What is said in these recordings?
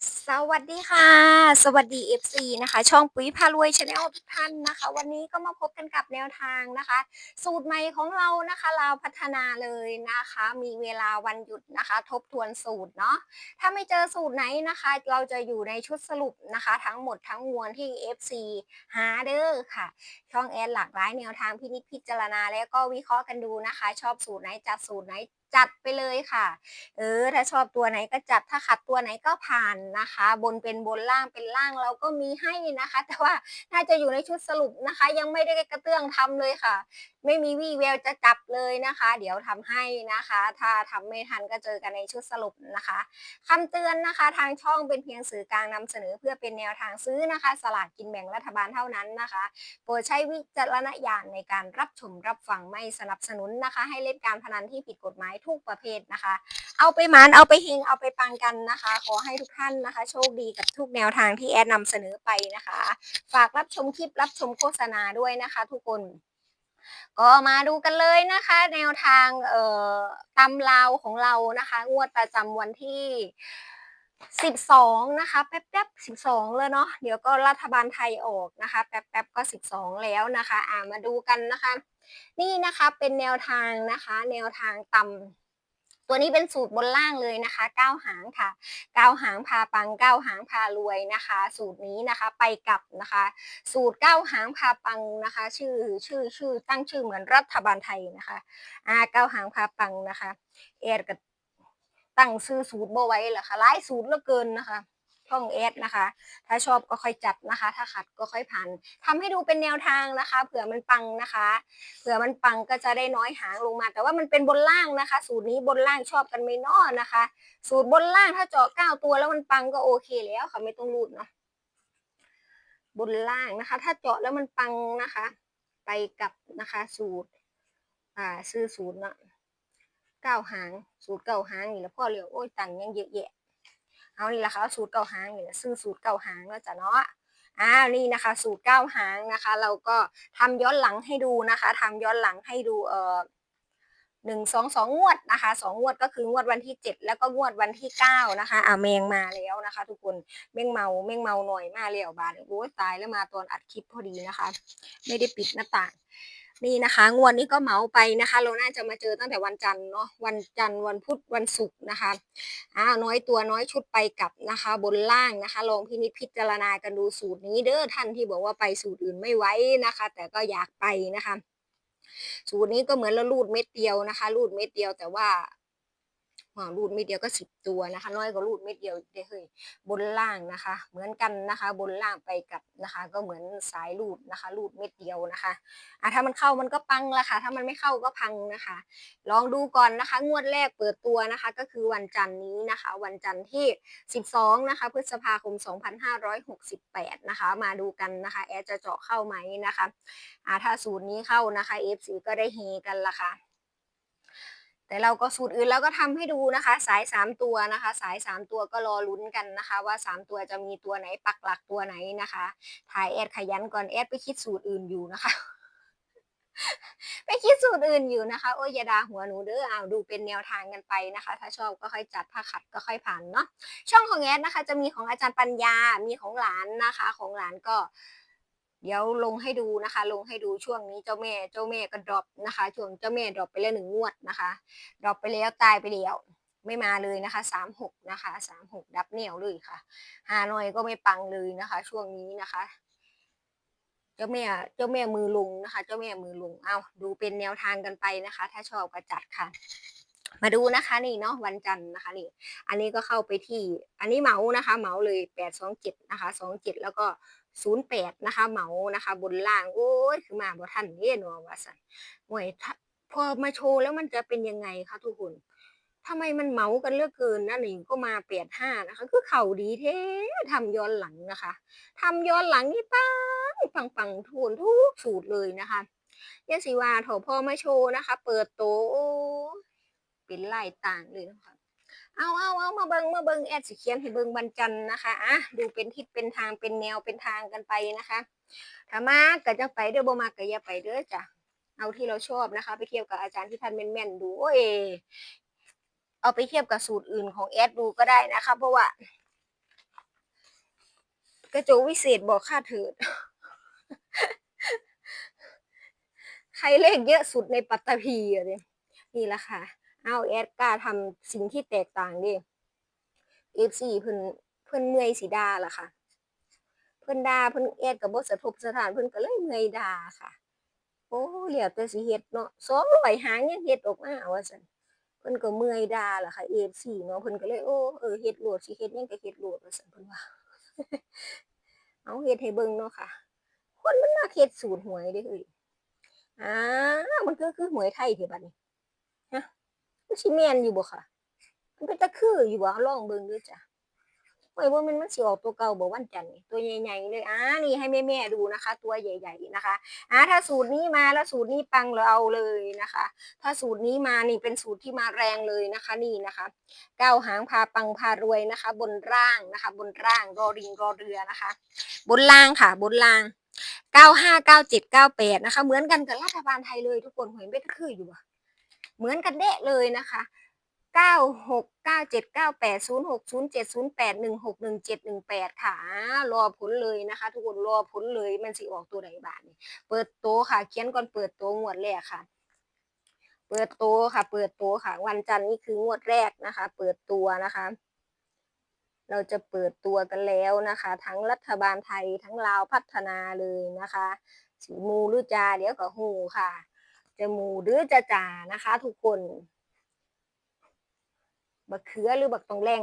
C. สวัสดีค่ะ สวัสดี FC นะคะ ช่องปุ๋ยพารวยชาแนลทุกท่านนะคะ วันนี้ก็มาพบกันกับแนวทางนะคะ สูตรใหม่ของเรานะคะเราพัฒนาเลยนะคะ มีเวลาวันหยุดนะคะ ทบทวนสูตรเนาะถ้าไม่เจอสูตรไหนนะคะ เราจะอยู่ในชุดสรุปนะคะ ทั้งหมดทั้งมวลที่ FC หาเด้อค่ะ ช่องแอดหลากหลายแนวทางพินิจพิจารณาแล้วก็วิเคราะห์กันดูนะคะ ชอบสูตรไหนจัดสูตรไหนจัดไปเลยค่ะ เออ ถ้าชอบตัวไหนก็จัด ถ้าขัดตัวไหนก็ผ่านนะคะบนเป็นบนล่างเป็นล่างเราก็มีให้นะคะ แต่ว่าน่าจะอยู่ในชุดสรุปนะคะ ยังไม่ได้กระเตื้องทำเลยค่ะ ไม่มีวี่แววจะจับเลยนะคะ เดี๋ยวทำให้นะคะ ถ้าทำไม่ทันก็เจอกันในชุดสรุปนะคะคำเตือนนะคะ ทางช่องเป็นเพียงสื่อกลางนำเสนอ เพื่อเป็นแนวทางซื้อนะคะ สลากกินแบ่งรัฐบาลเท่านั้นนะคะโปรดใช้วิจารณญาณในการรับชมรับฟังไม่สนับสนุนนะคะ ให้เล่นการพนันที่ผิดกฎหมายทุกประเภทนะคะ เอาไปหมานเอาไปเฮงเอาไปปังกันนะคะ ขอให้ทุกท่านนะคะโชคดีกับทุกแนวทางที่แอดนำเสนอไปนะคะ ฝากรับชมคลิปรับชมโฆษณาด้วยนะคะทุกคน ก็มาดูกันเลยนะคะ แนวทางเอ่อตำลาวของเรานะคะ งวดประจำวันที่12นะคะแป๊บๆ12เลยเนาะเดี๋ยวก็รัฐบาลไทยออกนะคะแป๊บๆก็12แล้วนะคะ อ่ามาดูกันนะคะ นี่นะคะเป็นแนวทางนะคะ แนวทางตำ ตัวนี้เป็นสูตรบนล่างเลยนะคะเก้าหางค่ะเก้าหางพาปังเก้าหางพารวยนะคะ สูตรนี้นะคะไปกับนะคะ สูตรเก้าหางพาปังนะคะ ชื่อชื่อชื่อตั้งชื่อเหมือนรัฐบาลไทยนะคะอ่าเก้าหางพาปังนะคะ เอ็ดกับตั้งซื้อสูตรบ่ไว้เหรอคะหลายสูตรเหลือเกินนะคะ ช่องเอสนะคะ ถ้าชอบก็ค่อยจัดนะคะ ถ้าขัดก็ค่อยผ่านทำให้ดูเป็นแนวทางนะคะ เผื่อมันปังนะคะ เผื่อมันปังก็จะได้น้อยหางลงมา แต่ว่ามันเป็นบนล่างนะคะ สูตรนี้บนล่างชอบกันไม่นอนะคะ สูตรบนล่างถ้าเจาะเก้าตัวแล้วมันปังก็โอเคแล้วค่ะไม่ต้องรูดเนาะบนล่างนะคะ ถ้าเจาะแล้วมันปังนะคะ ไปกับนะคะสูตร อ่าซื้อสูตรเนาะเก้าหาง สูตรเก้าหางนี่แหล้วพ่อเรียกโอ้ยตังยังเยอะแยะ เอานี่แหละค่ะสูตรเก้าหางนี่แหละซื้อสูตรเก้าหางแล้วจ้ะเนาะอ่านี่นะคะสูตรเก้าหางนะคะ เราก็ทำย้อนหลังให้ดูนะคะทำย้อนหลังให้ดูเอ่อหนึ่งสองสองงวดนะคะสองงวดก็คืองวดวันที่เจ็ดแล้วก็งวดวันที่เก้านะคะอ่าเมงมาแล้วนะคะ ทุกคนเมงเมาเมงเมาหน่อยมาแล้วบานโอ้ตายแล้วมาตอนอัดคลิปพอดีนะคะ ไม่ได้ปิดหน้าต่าง นี่นะคะงวดนี้ก็เหมาไปนะคะ เราน่าจะมาเจอตั้งแต่วันจันทร์เนาะวันจันทร์วันพุธวันศุกร์นะคะอ่าน้อยตัวน้อยชุดไปกลับนะคะ บนล่างนะคะลองพินิจพิจารณากันดูสูตรนี้เด้อท่านที่บอกว่าไปสูตรอื่นไม่ไว้นะคะ แต่ก็อยากไปนะคะ สูตรนี้ก็เหมือนเราลูดเม็ดเดียวนะคะลูดเม็ดเดียวแต่ว่า รูดเม็ดเดียวก็สิบตัวนะคะ น้อยกว่ารูดเม็ดเดียวได้เฮ้ยบนล่างนะคะ เหมือนกันนะคะ บนล่างไปกับนะคะ ก็เหมือนสายรูดนะคะ รูดเม็ดเดียวนะคะอะถ้ามันเข้ามันก็ปังละค่ะ ถ้ามันไม่เข้าก็พังนะคะ ลองดูก่อนนะคะ งวดแรกเปิดตัวนะคะ ก็คือวันจันทร์นี้นะคะ วันจันทร์ที่ 12 นะคะ พฤษภาคม 2568 นะคะ มาดูกันนะคะ แอดจะเจาะเข้าไหมนะคะอ่าถ้าสูตรนี้เข้านะคะ FC ก็ได้เฮกันละค่ะ แต่เราก็สูตรอื่นแล้วก็ทำให้ดูนะคะ สายสามตัวนะคะ สายสามตัวก็รอลุ้นกันนะคะ ว่าสามตัวจะมีตัวไหนปักหลักตัวไหนนะคะถ่ายแอดขยันก่อนแอดไปคิดสูตรอื่นอยู่นะคะ ไปคิดสูตรอื่นอยู่นะคะ โอ้ยยาดาหัวหนูเด้อเอาดูเป็นแนวทางกันไปนะคะ ถ้าชอบก็ค่อยจัดถ้าขัดก็ค่อยผ่านเนาะช่องของแอดนะคะ จะมีของอาจารย์ปัญญา มีของหลานนะคะ ของหลานก็ เดี๋ยวลงให้ดูนะคะ ลงให้ดูช่วงนี้เจ้าแม่เจ้าแม่ก็ดรอปนะคะ ช่วงเจ้าแม่ดรอปไปแล้วหนึ่งงวดนะคะดรอปไปแล้วตายไปแล้วไม่มาเลยนะคะสามหกนะคะสามหกดับเนียวเลยค่ะฮานอยก็ไม่ปังเลยนะคะ ช่วงนี้นะคะ เจ้าแม่เจ้าแม่มือลงนะคะ เจ้าแม่มือลงเอาดูเป็นแนวทางกันไปนะคะ ถ้าชอบก็จัดค่ะมาดูนะคะนี่เนาะวันจันทร์นะคะนี่ อันนี้ก็เข้าไปที่ อันนี้เหมานะคะ เหมาเลยแปดสองเจ็ดนะคะสองเจ็ดแล้วก็ ศูนย์แปดนะคะเหมานะคะ บนล่างโอ้ยคือมาบ่ทันเด้เนาะว่าสันหวยพอมาโชว์แล้วมันจะเป็นยังไงคะทุกคนทำไมมันเหมากันเลือกเกินนะนี่ก็มาแปดห้านะคะ คือเข่าดีเท่ทำย้อนหลังนะคะ ทำย้อนหลังนี่ปังปังปังทุนทุกสูตรเลยนะคะยาสีวาโถพอมาโชว์นะคะ เปิดโตเป็นลายต่างเลยนะคะ เอาเอาเอามาเบิงมาเบิงแอดสิเขียนให้เบิงบันจันนะคะอะดูเป็นทิศเป็นทางเป็นแนวเป็นทางกันไปนะคะถ้ามาก็จะไปเด้อบ่มากก็อย่าไปเด้อจ้ะเอาที่เราชอบนะคะ ไปเทียบกับอาจารย์ที่ท่านแม่นๆดูโอ้ยเอาไปเทียบกับสูตรอื่นของแอดดูก็ได้นะคะ เพราะว่า กระจกวิเศษบอกค่าเถิดใครเลขเยอะสุดในปัตตภีอะเนี่ยนี่แหละค่ะ เอาแอดกล้าทำสิ่งที่แตกต่างดิเอฟซีเพิ่นเพิ่นเมื่อยสีดาล่ะค่ะ เพิ่นดาเพิ่นแอดกับบสะทบสถานเพิ่นก็เลยเมื่อยดาค่ะ โอ้เหลียวแต่สิเฮ็ดเนาะสองร้อยหางยังเฮ็ดออกมาว่าซั่นเพิ่นก็เมื่อยดาล่ะค่ะเอฟซีเนาะเพิ่นก็เลยโอ้เออเฮ็ดโลดสิเฮ็ดยังก็เฮ็ดโลดว่าซั่นเพิ่นว่าเอาเฮ็ดให้เบิ่งเนาะค่ะ คนมันมักเฮ็ดสูตรหวยเด้เฮ้ยอ้ามันคือคือหวยไทยเถอะบัดนี้ฮะมัน สิแมนอยู่บ่ค่ะ มันเป็นตะคืออยู่บ่ลองเบิ่งดูจ้ะโอ้ยว่ามันมันสิออกตัวเก่าบ่วันจันทร์ตัวใหญ่ๆเลยอ่านี่ให้แม่ๆดูนะคะ ตัวใหญ่ ๆนะคะอ่าถ้าสูตรนี้มาแล้วสูตรนี้ปังเราเอาเลยนะคะ ถ้าสูตรนี้มานี่เป็นสูตรที่มาแรงเลยนะคะนี่นะคะเก้าหางพาปังพารวยนะคะ บนร่างนะคะ บนร่างรอริงรอเรือนะคะ บนล่างค่ะ บนล่างเก้าห้าเก้าเจ็ดเก้าแปดนะคะ เหมือนกันกับรัฐบาลไทยเลยทุกคนหวยเบ็ดคืออยู่อะ เหมือนกันเดะเลยนะคะเก้าหกเก้าเจ็ดเก้าแปดศูนย์หกศูนย์เจ็ดศูนย์แปดหนึ่งหกหนึ่งเจ็ดหนึ่งแปดค่ะ รอผลเลยนะคะ ทุกคนรอผลเลยมันสิออกตัวไหนบาทนี่เปิดโตค่ะเขียนก่อนเปิดโตงวดแรกค่ะ เปิดโตค่ะ เปิดโตค่ะ วันจันทร์นี่คืองวดแรกนะคะ เปิดตัวนะคะเราจะเปิดตัวกันแล้วนะคะ ทั้งรัฐบาลไทยทั้งลาวพัฒนาเลยนะคะสีมูรือจาเดี๋ยวก็หูค่ะ จะหมูหรือจะจ่านะคะ ทุกคนบักเขือหรือบักตองแรง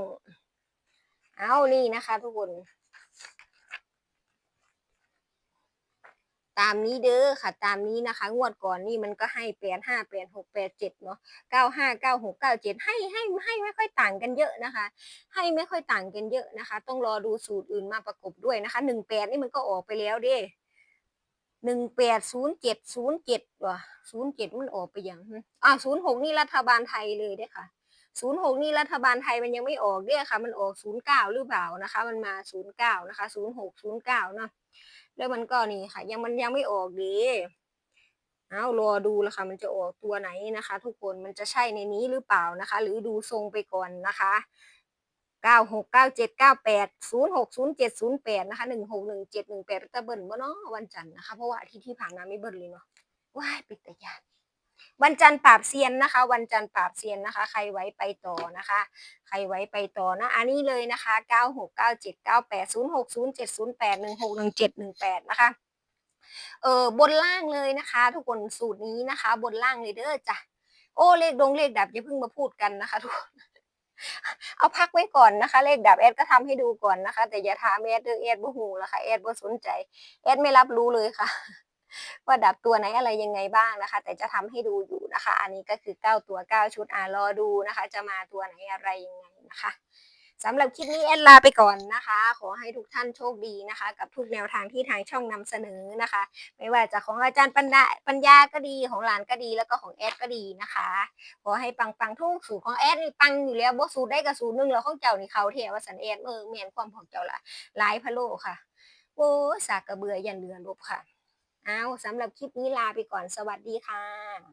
เอานี่นะคะ ทุกคน ตามนี้เด้อค่ะ ตามนี้นะคะ งวดก่อนนี่มันก็ให้แปดห้าแปดหกแปดเจ็ดเนาะเก้าห้าเก้าหกเก้าเจ็ดให้ให้ให้ไม่ค่อยต่างกันเยอะนะคะ ให้ไม่ค่อยต่างกันเยอะนะคะ ต้องรอดูสูตรอื่นมาประกบด้วยนะคะหนึ่งแปดนี่มันก็ออกไปแล้วเด้ หนึ่งแปดศูนย์เจ็ดศูนย์เจ็ดว่ะศูนย์เจ็ดมันออกไปยังอ่าศูนย์หกนี่รัฐบาลไทยเลยเด้ค่ะศูนย์หกนี่รัฐบาลไทยมันยังไม่ออกเด้อค่ะ มันออกศูนย์เก้าหรือเปล่านะคะ มันมาศูนย์เก้านะคะศูนย์หกศูนย์เก้าเนาะแล้วมันก็นี่ค่ะ ยังมันยังไม่ออกดีเอารอดูละค่ะ มันจะออกตัวไหนนะคะ ทุกคนมันจะใช่ในนี้หรือเปล่านะคะ หรือดูทรงไปก่อนนะคะ เก้าหกเก้าเจ็ดเก้าแปดศูนย์หกศูนย์เจ็ดศูนย์แปดนะคะหนึ่งหกหนึ่งเจ็ดหนึ่งแปดจะเบิ่นบ่เนาะวันจันทร์นะคะ เพราะว่าอาทิตย์ที่ผ่านมาไม่เบิ่นเลยเนาะว้ายปิดต่ยานวันจันทร์ปราบเซียนนะคะ วันจันทร์ปราบเซียนนะคะ ใครไว้ไปต่อนะคะ ใครไว้ไปต่อนะอันนี้เลยนะคะ9 6 9 7 9 8 0 6 0 7 0 8 1 6 1 7 1 8นะคะเออบนล่างเลยนะคะ ทุกคนสูตรนี้นะคะ บนล่างเลยเด้อจ้ะโอ้เลขดงเลขดับอย่าเพิ่งมาพูดกันนะคะ ทุกคน เอาพักไว้ก่อนนะคะ เลขดับแอดก็ทำให้ดูก่อนนะคะ แต่อย่าถามแอดเด้อแอดบ่หูละค่ะแอดบ่สนใจแอดไม่รับรู้เลยค่ะ ว่าดับตัวไหนอะไรยังไงบ้างนะคะ แต่จะทำให้ดูอยู่นะคะ อันนี้ก็คือ9ตัว9ชุดอ่ารอดูนะคะ จะมาตัวไหนอะไรยังไงนะคะ สำหรับคลิปนี้แอดลาไปก่อนนะคะ ขอให้ทุกท่านโชคดีนะคะ กับทุกแนวทางที่ทางช่องนำเสนอนะคะ ไม่ว่าจะของอาจารย์ปัญญาปัญญาก็ดีของหลานก็ดีแล้วก็ของแอดก็ดีนะคะ ขอให้ปังปังทุกสูตรของแอดนี่ปังอยู่แล้วบ่สูตรได้กับสูตรหนึงแล้วของเจ้านี่เขาเทียว่าสันแอดเออเมียนความของเจ้าละลายพะโลค่ะโอ้สากกระเบือยันเรือลบค่ะเอาสำหรับคลิปนี้ลาไปก่อนสวัสดีค่ะ